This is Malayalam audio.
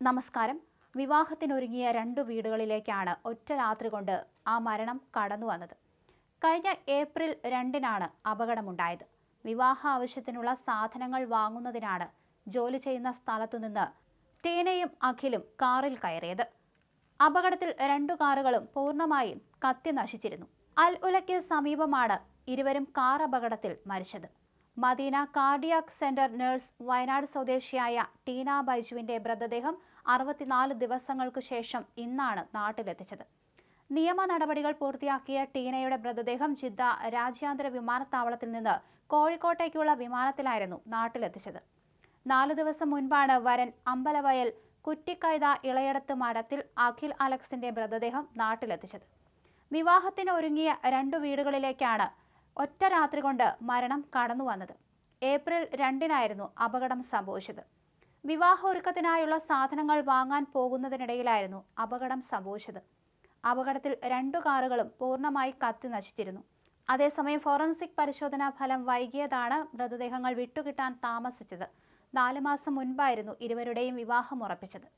നമസ്കാരം. വിവാഹത്തിനൊരുങ്ങിയ രണ്ടു വീടുകളിലേക്കാണ് ഒറ്റ രാത്രി കൊണ്ട് ആ മരണം കടന്നു വന്നത്. കഴിഞ്ഞ ഏപ്രിൽ രണ്ടിനാണ് അപകടമുണ്ടായത്. വിവാഹ ആവശ്യത്തിനുള്ള സാധനങ്ങൾ വാങ്ങുന്നതിനാണ് ജോലി ചെയ്യുന്ന സ്ഥലത്തുനിന്ന് ടീനയും അഖിലും കാറിൽ കയറിയത്. അപകടത്തിൽ രണ്ടു കാറുകളും പൂർണമായും കത്തി നശിച്ചിരുന്നു അൽ ഉലയ്ക്ക് സമീപമാണ് ഇരുവരും കാർ അപകടത്തിൽ മരിച്ചത്. Madina cardiac centre nurse Wayanad സ്വദേശിയായ ടീന ബൈജുവിന്റെ മൃതദേഹം അറുപത്തിനാല് ദിവസങ്ങൾക്കു ശേഷം ഇന്നാണ് നാട്ടിലെത്തിച്ചത്. നിയമ നടപടികൾ പൂർത്തിയാക്കിയ ടീനയുടെ മൃതദേഹം ജിദ്ദ രാജ്യാന്തര വിമാനത്താവളത്തിൽ നിന്ന് കോഴിക്കോട്ടേക്കുള്ള വിമാനത്തിലായിരുന്നു നാട്ടിലെത്തിച്ചത്. നാലു ദിവസം മുൻപാണ് വരൻ അമ്പലവയൽ കുറ്റിക്കൈത ഇളയടത്ത് മഠത്തിൽ അഖിൽ അലക്സിന്റെ മൃതദേഹം നാട്ടിലെത്തിച്ചത്. വിവാഹത്തിന് ഒരുങ്ങിയ രണ്ടു വീടുകളിലേക്കാണ് ഒറ്റ രാത്രി കൊണ്ട് മരണം കടന്നു വന്നത്. ഏപ്രിൽ രണ്ടിനായിരുന്നു അപകടം സംഭവിച്ചത്. വിവാഹ സാധനങ്ങൾ വാങ്ങാൻ പോകുന്നതിനിടയിലായിരുന്നു അപകടം സംഭവിച്ചത്. അപകടത്തിൽ രണ്ടു കാറുകളും പൂർണമായി കത്തി നശിച്ചിരുന്നു. അതേസമയം ഫോറൻസിക് പരിശോധനാ ഫലം വൈകിയതാണ് മൃതദേഹങ്ങൾ വിട്ടുകിട്ടാൻ താമസിച്ചത്. നാലു മാസം മുൻപായിരുന്നു ഇരുവരുടെയും വിവാഹം ഉറപ്പിച്ചത്.